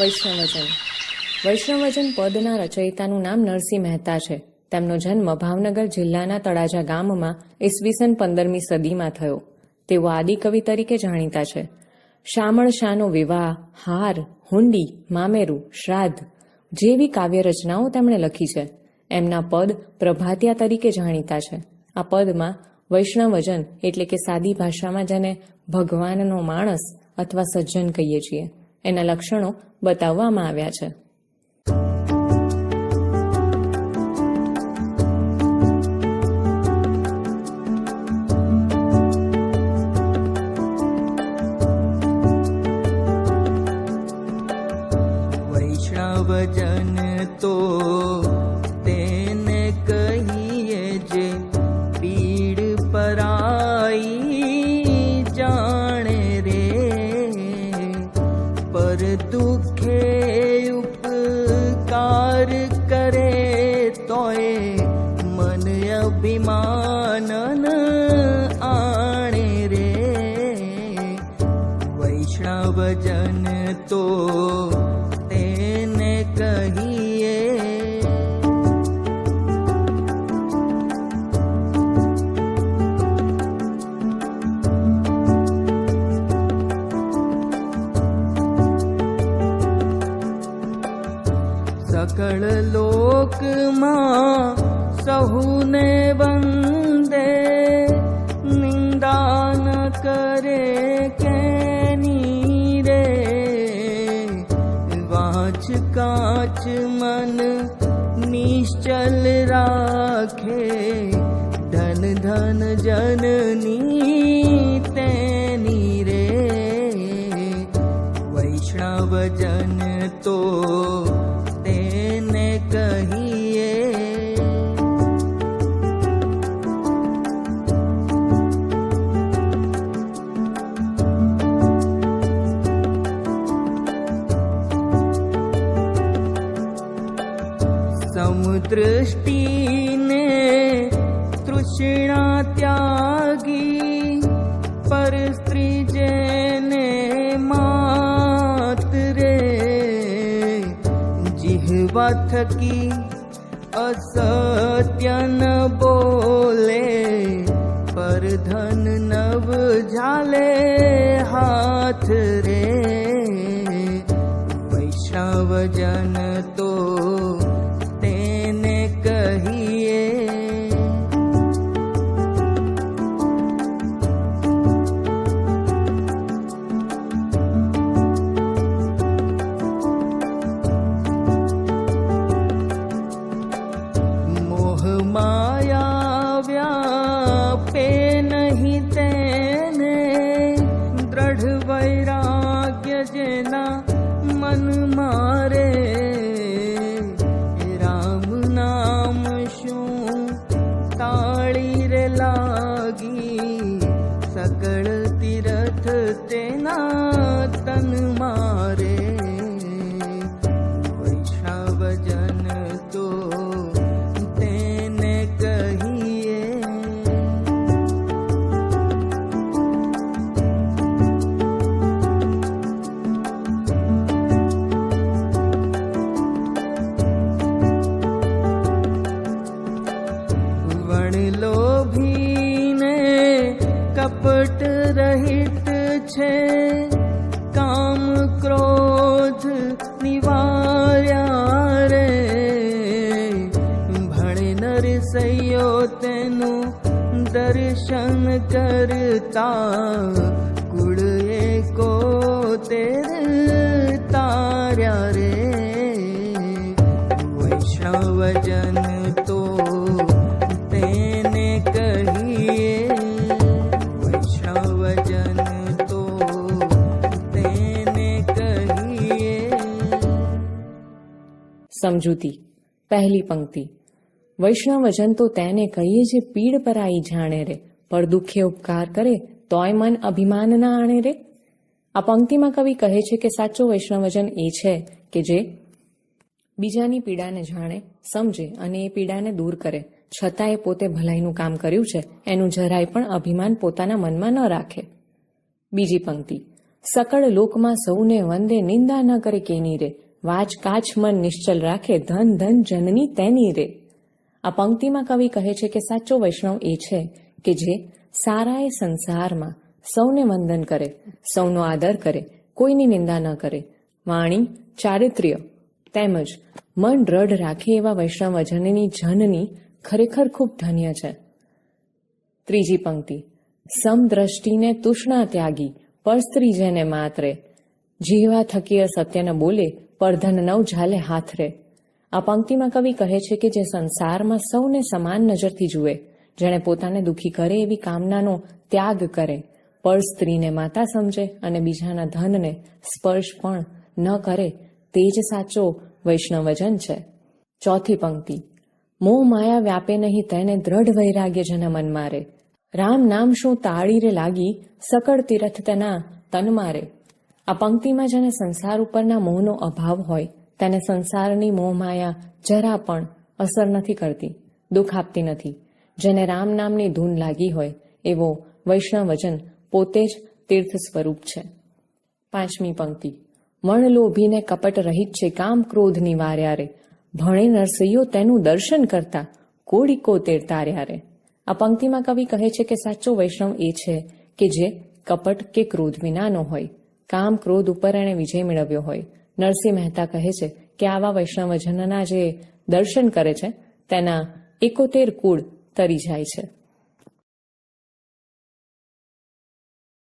વૈષ્ણવજન. વૈષ્ણવજન પદના રચયિતાનું નામ નરસિંહ મહેતા છે. તેમનો જન્મ ભાવનગર જિલ્લાના તળાજા ગામમાં ઈસવીસન પંદરમી સદીમાં થયો. તેઓ આદિકવિ તરીકે જાણીતા છે. શામળ શાહનો વિવાહ, હાર, હુંડી, મામેરું, શ્રાદ્ધ જેવી કાવ્ય રચનાઓ તેમણે લખી છે. એમના પદ પ્રભાતિયા તરીકે જાણીતા છે. આ પદમાં વૈષ્ણવજન એટલે કે સાદી ભાષામાં જેને ભગવાનનો માણસ અથવા સજ્જન કહીએ છીએ. એના લક્ષણો બતાવવામાં આવ્યા છે. વૈષ્ણવજન दुखे उपकार करे तोय मन अभिमानन आणे रे। वैष्णवजन तो मा सहुने वन्दे। निन्दा न करे कनी रे वाच काच मन निश्चल राखे। धन धन जननी ते निैष्ण जन तो ृष्टि तृष्णा त्यागी पर मातरे जने मा असत्यन बोले पर धन नव जाले हाथ रे। वैशव जन કપટ રહિત છે. કામ ક્રોધ નિવાર્યા રે. ભણે નરસૈયો તેનું દર્શન કરતા કુળ એકો તેર તાર્યા રે. વૈષ્ણવજન સમજૂતી, પહેલી પંક્તિ. વૈષ્ણવજન તો તેને કહીએ જે પીડ પરાઈ જાણે રે, પર દુઃખે ઉપકાર કરે, તોય મન અભિમાન ના આણે રે? આ પંક્તિમાં કવિ કહે છે કે સાચો વૈષ્ણવજન એ છે કે જે બીજાની પીડાને જાણે, સમજે અને એ પીડાને દૂર કરે. છતાં એ પોતે ભલાઈનું કામ કર્યું છે, એનું જરાય પણ અભિમાન પોતાના મનમાં ન રાખે. બીજી પંક્તિ. સકળ લોકમાં સૌને વંદે નિંદા ન કરે કેની રે વાચ કાચ મન નિશ્ચલ રાખે, ધન ધન જનની તેની રે. આ પંક્તિમાં કવિ કહે છે કે સાચો વૈષ્ણવ એ છે કે જે સારાએ સંસારમાં સૌને વંદન કરે, સૌનો આદર કરે, કોઈની નિંદા ન કરે. વાણી, ચારિત્ર્ય, તેમજ મન દ્રઢ રાખે એવા વૈષ્ણવ જનની ખરેખર ખૂબ ધન્ય છે. ત્રીજી પંક્તિ. સમદ્રષ્ટિને તૃષ્ણા ત્યાગી પરસ્ત્રી જેને માત્રે જીવા થકી સત્યને બોલે પરધન નવ ઝાલે હાથ રે. આ પંક્તિમાં કવિ કહે છે કે જે સંસારમાં સૌને સમાન નજરથી જુએ, જેણે પોતાને દુખી કરે એવી કામનાનો ત્યાગ કરે. પર સ્ત્રીને માતા સમજે અને બીજાના ધનને સ્પર્શ પણ ન કરે, તે જ સાચો વૈષ્ણવજન છે. ચોથી પંક્તિ. મોહ માયા વ્યાપે નહીં તેને દ્રઢ વૈરાગ્ય જેના મન મારે. રામ નામ શું તાળી રે લાગી, સકળ તીરથ તેના તન મારે. આ પંક્તિમાં જેને સંસાર ઉપરના મોહનો અભાવ હોય, તેને સંસારની મોહમાયા જરા પણ અસર નથી કરતી, દુઃખ આપતી નથી. જેને રામ નામની ધૂન લાગી હોય, એવો વૈષ્ણવજન પોતે જ તીર્થ સ્વરૂપ છે. પાંચમી પંક્તિ. મણ લોભીને કપટ રહિત છે કામ ક્રોધ નિવાર્યારે ભણે નરસૈયો તેનું દર્શન કરતા કોડી કોતેર તાર્યા રે આ પંક્તિમાં કવિ કહે છે કે સાચો વૈષ્ણવ એ છે કે જે કપટ કે ક્રોધ વિનાનો હોય. કામ, ક્રોધ ઉપર એણે વિજય મેળવ્યો હોય. નરસિંહ મહેતા કહે છે કે આવા વૈષ્ણવજનના જે દર્શન કરે છે, તેના એકોતેર કુળ તરી જાય છે.